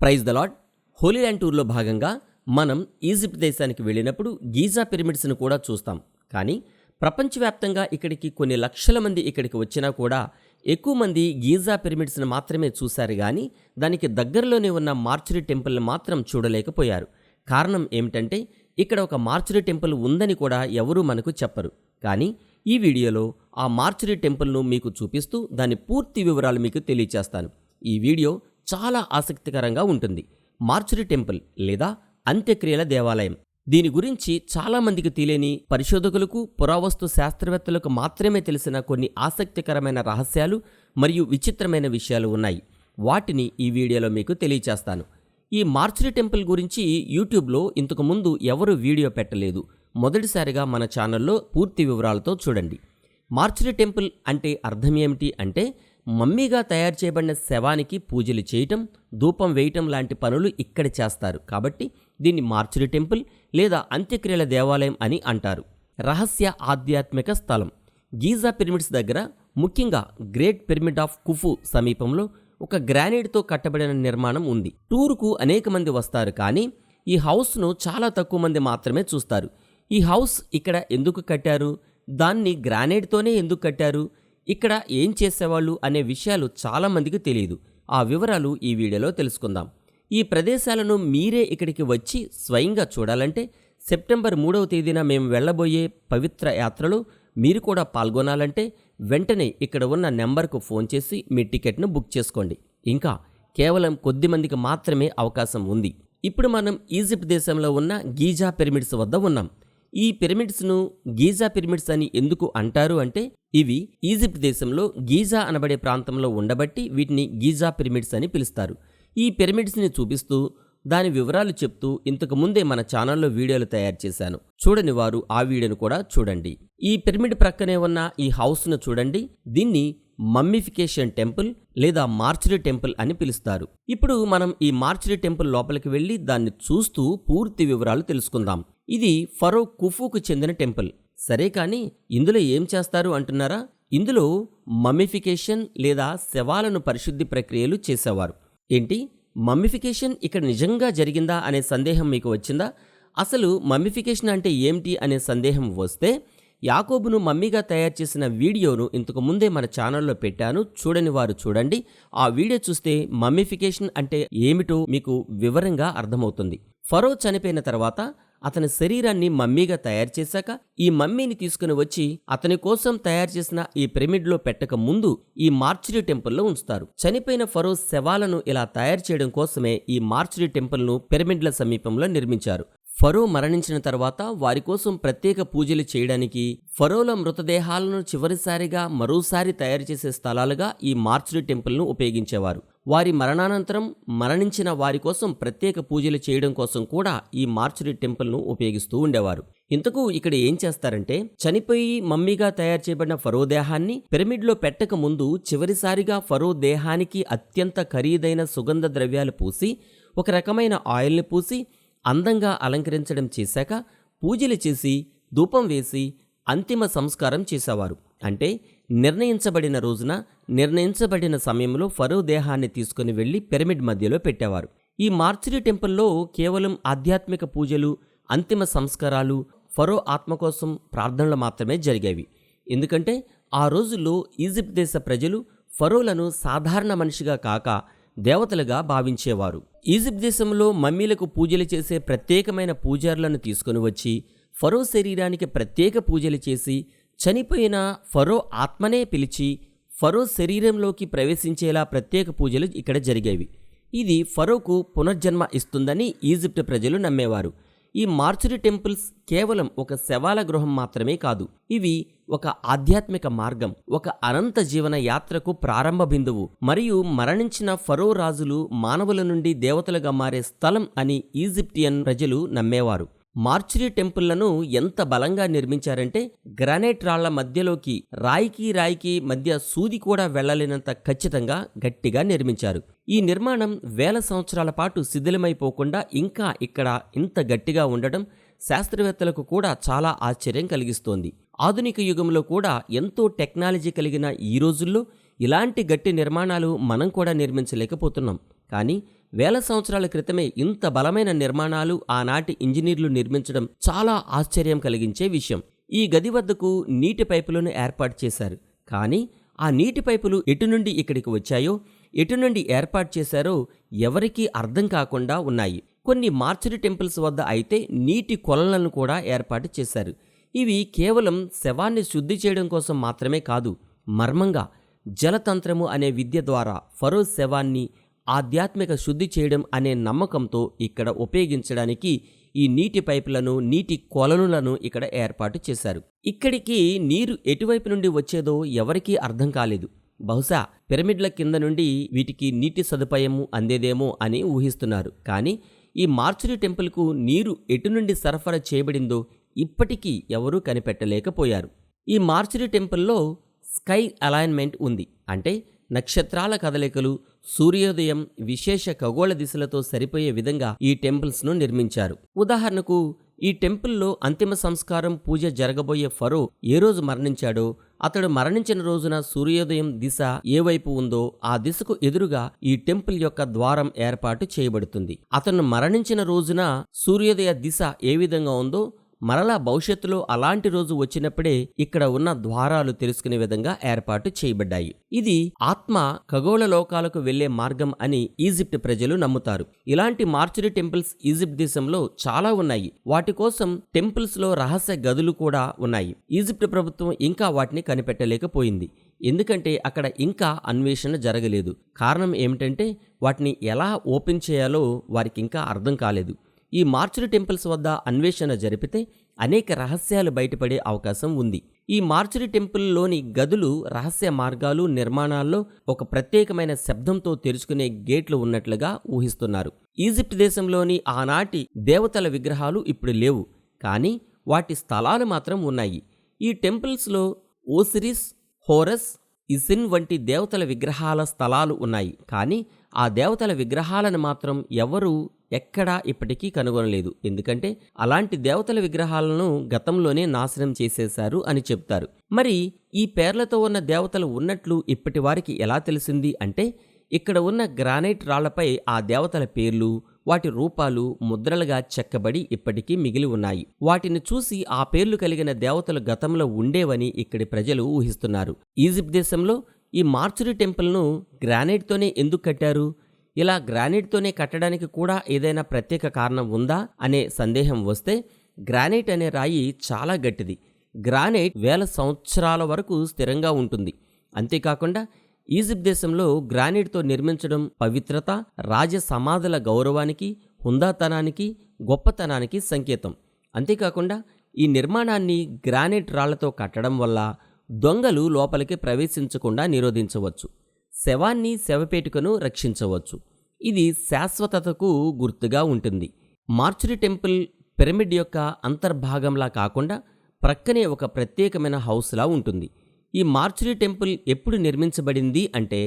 Praise the Lord holy land టూర్లో భాగంగా మనం ఈజిప్ట్ దేశానికి వెళ్ళినప్పుడు గీజా పిరమిడ్స్ను కూడా చూస్తాం. కానీ ప్రపంచవ్యాప్తంగా ఇక్కడికి కొన్ని లక్షల మంది ఇక్కడికి వచ్చినా కూడా ఎక్కువ మంది గీజా పిరమిడ్స్ను మాత్రమే చూశారు కానీ దానికి దగ్గరలోనే ఉన్న మార్చురీ టెంపుల్ని మాత్రం చూడలేకపోయారు. కారణం ఏమిటంటే ఇక్కడ ఒక మార్చురీ టెంపుల్ ఉందని కూడా ఎవరూ మనకు చెప్పరు. కానీ ఈ వీడియోలో ఆ మార్చురీ టెంపుల్ను మీకు చూపిస్తూ దాని పూర్తి వివరాలు మీకు తెలియచేస్తాను. ఈ వీడియో చాలా ఆసక్తికరంగా ఉంటుంది. మార్చురీ టెంపుల్ లేదా అంత్యక్రియల దేవాలయం. దీని గురించి చాలామందికి తెలియని పరిశోధకులకు పురావస్తు శాస్త్రవేత్తలకు మాత్రమే తెలిసిన కొన్ని ఆసక్తికరమైన రహస్యాలు మరియు విచిత్రమైన విషయాలు ఉన్నాయి. వాటిని ఈ వీడియోలో మీకు తెలియచేస్తాను. ఈ మార్చురి టెంపుల్ గురించి యూట్యూబ్లో ఇంతకుముందు ఎవరు వీడియో పెట్టలేదు. మొదటిసారిగా మన ఛానల్లో పూర్తి వివరాలతో చూడండి. మార్చురి టెంపుల్ అంటే అర్థం ఏమిటి అంటే మమ్మీగా తయారు చేయబడిన శవానికి పూజలు చేయటం ధూపం వేయటం లాంటి పనులు ఇక్కడ చేస్తారు. కాబట్టి దీన్ని మార్చురి టెంపుల్ లేదా అంత్యక్రియల దేవాలయం అని అంటారు. రహస్య ఆధ్యాత్మిక స్థలం. గీజా పిరమిడ్స్ దగ్గర ముఖ్యంగా గ్రేట్ పిరమిడ్ ఆఫ్ కుఫు సమీపంలో ఒక గ్రానైట్తో కట్టబడిన నిర్మాణం ఉంది. టూర్కు అనేక మంది వస్తారు కానీ ఈ హౌస్ను చాలా తక్కువ మంది మాత్రమే చూస్తారు. ఈ హౌస్ ఇక్కడ ఎందుకు కట్టారు? దాన్ని గ్రానైట్తోనే ఎందుకు కట్టారు? ఇక్కడ ఏం చేసేవాళ్ళు అనే విషయాలు చాలామందికి తెలియదు. ఆ వివరాలు ఈ వీడియోలో తెలుసుకుందాం. ఈ ప్రదేశాలను మీరే ఇక్కడికి వచ్చి స్వయంగా చూడాలంటే సెప్టెంబర్ మూడవ తేదీన మేము వెళ్ళబోయే పవిత్ర యాత్రలో మీరు కూడా పాల్గొనాలంటే వెంటనే ఇక్కడ ఉన్న నెంబర్కు ఫోన్ చేసి మీ టికెట్ను బుక్ చేసుకోండి. ఇంకా కేవలం కొద్ది మందికి మాత్రమే అవకాశం ఉంది. ఇప్పుడు మనం ఈజిప్ట్ దేశంలో ఉన్న గీజా పిరమిడ్స్ వద్ద ఉన్నాం. ఈ పిరమిడ్స్ను గీజా పిరమిడ్స్ అని ఎందుకు అంటారు అంటే ఇవి ఈజిప్ట్ దేశంలో గీజా అనబడే ప్రాంతంలో ఉండబట్టి వీటిని గీజా పిరమిడ్స్ అని పిలుస్తారు. ఈ పిరమిడ్స్ని చూపిస్తూ దాని వివరాలు చెప్తూ ఇంతకు ముందే మన ఛానల్లో వీడియోలు తయారు చేశాను. చూడని వారు ఆ వీడియోను కూడా చూడండి. ఈ పిరమిడ్ ప్రక్కనే ఉన్న ఈ హౌస్ను చూడండి. దీన్ని మమ్మిఫికేషన్ టెంపుల్ లేదా మార్చురీ టెంపుల్ అని పిలుస్తారు. ఇప్పుడు మనం ఈ మార్చురీ టెంపుల్ లోపలికి వెళ్ళి దాన్ని చూస్తూ పూర్తి వివరాలు తెలుసుకుందాం. ఇది ఫరో కుఫుకు చెందిన టెంపుల్. సరే కానీ ఇందులో ఏం చేస్తారు అంటున్నారా? ఇందులో మమ్మిఫికేషన్ లేదా శవాలను పరిశుద్ధి ప్రక్రియలు చేసేవారు. ఏంటి? మమ్మిఫికేషన్ ఇక్కడ నిజంగా జరిగిందా అనే సందేహం మీకు వచ్చిందా? అసలు మమ్మిఫికేషన్ అంటే ఏమిటి అనే సందేహం వస్తే యాకోబును మమ్మీగా తయారు చేసిన వీడియోను ఇంతకు ముందే మన ఛానల్లో పెట్టాను. చూడని వారు చూడండి. ఆ వీడియో చూస్తే మమ్మిఫికేషన్ అంటే ఏమిటో మీకు వివరంగా అర్థమవుతుంది. ఫరో చనిపోయిన తర్వాత అతని శరీరాన్ని మమ్మీగా తయారు చేశాక ఈ మమ్మీని తీసుకుని వచ్చి అతని కోసం తయారు చేసిన ఈ పిరమిడ్లో పెట్టక ముందు ఈ మార్చురీ టెంపుల్లో ఉంచుతారు. చనిపోయిన ఫరో శవాలను ఇలా తయారు చేయడం కోసమే ఈ మార్చురీ టెంపుల్ను పిరమిడ్ల సమీపంలో నిర్మించారు. ఫరో మరణించిన తర్వాత వారి కోసం ప్రత్యేక పూజలు చేయడానికి ఫరోల మృతదేహాలను చివరిసారిగా మరోసారి తయారు చేసే స్థలాలుగా ఈ మార్చురీ టెంపుల్ను ఉపయోగించేవారు. వారి మరణానంతరం మరణించిన వారి కోసం ప్రత్యేక పూజలు చేయడం కోసం కూడా ఈ మార్చురీ టెంపుల్ను ఉపయోగిస్తూ ఉండేవారు. ఇంతకు ఇక్కడ ఏం చేస్తారంటే చనిపోయి మమ్మీగా తయారు చేయబడిన ఫరో దేహాన్ని పిరమిడ్లో పెట్టక ముందు చివరిసారిగా ఫరో దేహానికి అత్యంత ఖరీదైన సుగంధ ద్రవ్యాలు పూసి ఒక రకమైన ఆయిల్ని పూసి అందంగా అలంకరించడం చేశాక పూజలు చేసి ధూపం వేసి అంతిమ సంస్కారం చేసేవారు. అంటే నిర్ణయించబడిన రోజున నిర్ణయించబడిన సమయంలో ఫరో దేహాన్ని తీసుకుని వెళ్ళి పిరమిడ్ మధ్యలో పెట్టేవారు. ఈ మార్చురీ టెంపుల్లో కేవలం ఆధ్యాత్మిక పూజలు అంతిమ సంస్కారాలు ఫరో ఆత్మ కోసం ప్రార్థనలు మాత్రమే జరిగేవి. ఎందుకంటే ఆ రోజుల్లో ఈజిప్ట్ దేశ ప్రజలు ఫరోలను సాధారణ మనిషిగా కాక దేవతలుగా భావించేవారు. ఈజిప్ట్ దేశంలో మమ్మీలకు పూజలు చేసే ప్రత్యేకమైన పూజారులను తీసుకుని వచ్చి ఫరో శరీరానికి ప్రత్యేక పూజలు చేసి చనిపోయిన ఫరో ఆత్మనే పిలిచి ఫరో శరీరంలోకి ప్రవేశించేలా ప్రత్యేక పూజలు ఇక్కడ జరిగేవి. ఇది ఫరోకు పునర్జన్మ ఇస్తుందని ఈజిప్ట్ ప్రజలు నమ్మేవారు. ఈ మార్చురీ టెంపుల్స్ కేవలం ఒక శవాల గృహం మాత్రమే కాదు ఇవి ఒక ఆధ్యాత్మిక మార్గం ఒక అనంత జీవన యాత్రకు ప్రారంభ బిందువు మరియు మరణించిన ఫరో రాజులు మానవుల నుండి దేవతలుగా మారే స్థలం అని ఈజిప్టియన్ ప్రజలు నమ్మేవారు. మార్చురీ టెంపుల్లను ఎంత బలంగా నిర్మించారంటే గ్రానైట్ రాళ్ళ మధ్యలోకి రాయికి రాయికి మధ్య సూది కూడా వెళ్ళలేనంత ఖచ్చితంగా గట్టిగా నిర్మించారు. ఈ నిర్మాణం వేల సంవత్సరాల పాటు శిథిలమైపోకుండా ఇంకా ఇక్కడ ఇంత గట్టిగా ఉండడం శాస్త్రవేత్తలకు కూడా చాలా ఆశ్చర్యం కలిగిస్తోంది. ఆధునిక యుగంలో కూడా ఎంతో టెక్నాలజీ కలిగిన ఈ రోజుల్లో ఇలాంటి గట్టి నిర్మాణాలు మనం కూడా నిర్మించలేకపోతున్నాం. కానీ వేల సంవత్సరాల క్రితమే ఇంత బలమైన నిర్మాణాలు ఆనాటి ఇంజనీర్లు నిర్మించడం చాలా ఆశ్చర్యం కలిగించే విషయం. ఈ గది వద్దకు నీటి పైపులను ఏర్పాటు చేశారు. కానీ ఆ నీటి పైపులు ఎటు నుండి ఇక్కడికి వచ్చాయో ఎటు నుండి ఏర్పాటు చేశారో ఎవరికీ అర్థం కాకుండా ఉన్నాయి. కొన్ని మార్చరీ టెంపుల్స్ వద్ద అయితే నీటి కొలలను కూడా ఏర్పాటు చేశారు. ఇవి కేవలం శవాన్ని శుద్ధి చేయడం కోసం మాత్రమే కాదు మర్మంగా జలతంత్రము అనే విద్య ద్వారా ఫరో శవాన్ని ఆధ్యాత్మిక శుద్ధి చేయడం అనే నమ్మకంతో ఇక్కడ ఉపయోగించడానికి ఈ నీటి పైపులను నీటి కొలనులను ఇక్కడ ఏర్పాటు చేశారు. ఇక్కడికి నీరు ఎటువైపు నుండి వచ్చేదో ఎవరికీ అర్థం కాలేదు. బహుశా పిరమిడ్ల కింద నుండి వీటికి నీటి సదుపాయము అందేదేమో అని ఊహిస్తున్నారు. కానీ ఈ మార్చురి టెంపుల్కు నీరు ఎటు నుండి సరఫరా చేయబడిందో ఇప్పటికీ ఎవరూ కనిపెట్టలేకపోయారు. ఈ మార్చురీ టెంపుల్లో స్కై అలైన్మెంట్ ఉంది. అంటే నక్షత్రాల కదలికలు సూర్యోదయం విశేష ఖగోళ దిశలతో సరిపోయే విధంగా ఈ టెంపుల్స్ను నిర్మించారు. ఉదాహరణకు ఈ టెంపుల్లో అంతిమ సంస్కారం పూజ జరగబోయే ఫరో ఏ రోజు మరణించాడో అతడు మరణించిన రోజున సూర్యోదయం దిశ ఏ వైపు ఉందో ఆ దిశకు ఎదురుగా ఈ టెంపుల్ యొక్క ద్వారం ఏర్పాటు చేయబడుతుంది. అతను మరణించిన రోజున సూర్యోదయ దిశ ఏ విధంగా ఉందో మరలా భవిష్యత్తులో అలాంటి రోజు వచ్చినప్పుడే ఇక్కడ ఉన్న ద్వారాలు తెలుసుకునే విధంగా ఏర్పాటు చేయబడ్డాయి. ఇది ఆత్మ ఖగోళ లోకాలకు వెళ్ళే మార్గం అని ఈజిప్ట్ ప్రజలు నమ్ముతారు. ఇలాంటి మార్చురీ టెంపుల్స్ ఈజిప్ట్ దేశంలో చాలా ఉన్నాయి. వాటి కోసం టెంపుల్స్లో రహస్య గదులు కూడా ఉన్నాయి. ఈజిప్ట్ ప్రభుత్వం ఇంకా వాటిని కనిపెట్టలేకపోయింది. ఎందుకంటే అక్కడ ఇంకా అన్వేషణ జరగలేదు. కారణం ఏమిటంటే వాటిని ఎలా ఓపెన్ చేయాలో వారికి ఇంకా అర్థం కాలేదు. ఈ మార్చురి టెంపుల్స్ వద్ద అన్వేషణ జరిపితే అనేక రహస్యాలు బయటపడే అవకాశం ఉంది. ఈ మార్చురి టెంపుల్లోని గదులు రహస్య మార్గాలు నిర్మాణాల్లో ఒక ప్రత్యేకమైన శబ్దంతో తెరుచుకునే గేట్లు ఉన్నట్లుగా ఊహిస్తున్నారు. ఈజిప్ట్ దేశంలోని ఆనాటి దేవతల విగ్రహాలు ఇప్పుడు లేవు. కానీ వాటి స్థలాలు మాత్రం ఉన్నాయి. ఈ టెంపుల్స్లో ఓసిరిస్ హోరస్ ఇసిన్ వంటి దేవతల విగ్రహాల స్థలాలు ఉన్నాయి. కానీ ఆ దేవతల విగ్రహాలను మాత్రం ఎవరూ ఎక్కడా ఇప్పటికీ కనుగొనలేదు. ఎందుకంటే అలాంటి దేవతల విగ్రహాలను గతంలోనే నాశనం చేసేశారు అని చెప్తారు మరి ఈ పేర్లతో ఉన్న దేవతలు ఉన్నట్లు ఇప్పటి వారికి ఎలా తెలిసింది అంటే ఇక్కడ ఉన్న గ్రానైట్ రాళ్ళపై ఆ దేవతల పేర్లు వాటి రూపాలు ముద్రలుగా చెక్కబడి ఇప్పటికీ మిగిలి ఉన్నాయి. వాటిని చూసి ఆ పేర్లు కలిగిన దేవతలు గతంలో ఉండేవని ఇక్కడి ప్రజలు ఊహిస్తున్నారు. ఈజిప్ట్ దేశంలో ఈ మార్చురీ టెంపుల్ను గ్రానైట్తోనే ఎందుకు కట్టారు? ఇలా గ్రానైట్తోనే కట్టడానికి కూడా ఏదైనా ప్రత్యేక కారణం ఉందా అనే సందేహం వస్తే గ్రానైట్ అనే రాయి చాలా గట్టిది. గ్రానైట్ వేల సంవత్సరాల వరకు స్థిరంగా ఉంటుంది. అంతేకాకుండా ఈజిప్ట్ దేశంలో గ్రానైట్తో నిర్మించడం పవిత్రత రాజ సమాధుల గౌరవానికి హుందాతనానికి గొప్పతనానికి సంకేతం. అంతేకాకుండా ఈ నిర్మాణాన్ని గ్రానైట్ రాళ్ళతో కట్టడం వల్ల దొంగలు లోపలికి ప్రవేశించకుండా నిరోధించవచ్చు. శవాన్ని శవపేటికను రక్షించవచ్చు. ఇది శాశ్వతతకు గుర్తుగా ఉంటుంది. మార్చురి టెంపుల్ పిరమిడ్ యొక్క అంతర్భాగంలా కాకుండా ప్రక్కనే ఒక ప్రత్యేకమైన హౌస్లా ఉంటుంది. ఈ మార్చురీ టెంపుల్ ఎప్పుడు నిర్మించబడింది అంటే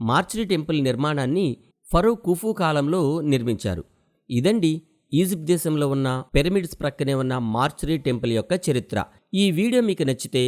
మార్చురీ టెంపుల్ నిర్మాణాన్ని ఫరో కుఫు కాలంలో నిర్మించారు. ఇదండి ఈజిప్ట్ దేశంలో ఉన్న పిరమిడ్స్ ప్రక్కనే ఉన్న మార్చురీ టెంపుల్ యొక్క చరిత్ర. ఈ వీడియో మీకు నచ్చితే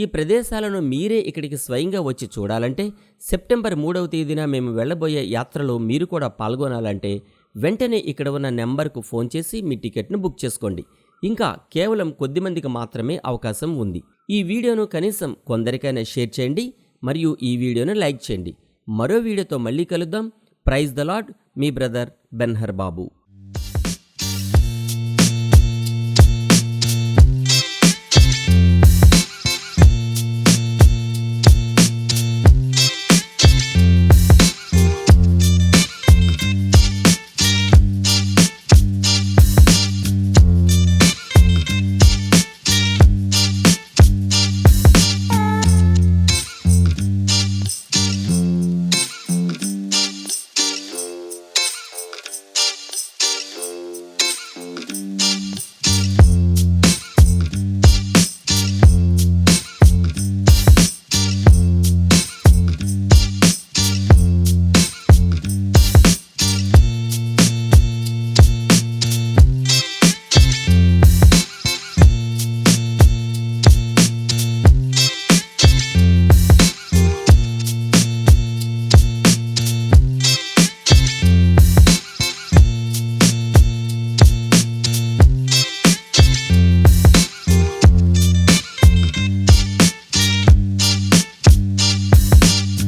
ఈ ప్రదేశాలను మీరే ఇక్కడికి స్వయంగా వచ్చి చూడాలంటే సెప్టెంబర్ మూడవ తేదీన మేము వెళ్ళబోయే యాత్రలో మీరు కూడా పాల్గొనాలంటే వెంటనే ఇక్కడ ఉన్న నెంబర్కు ఫోన్ చేసి మీ టికెట్ను బుక్ చేసుకోండి. ఇంకా కేవలం కొద్దిమందికి మాత్రమే అవకాశం ఉంది. ఈ వీడియోను కనీసం కొందరికైనా షేర్ చేయండి మరియు ఈ వీడియోను లైక్ చేయండి. మరో వీడియోతో మళ్ళీ కలుద్దాం. ప్రైజ్ ద లాడ్ మీ బ్రదర్ బెన్హర్ బాబు.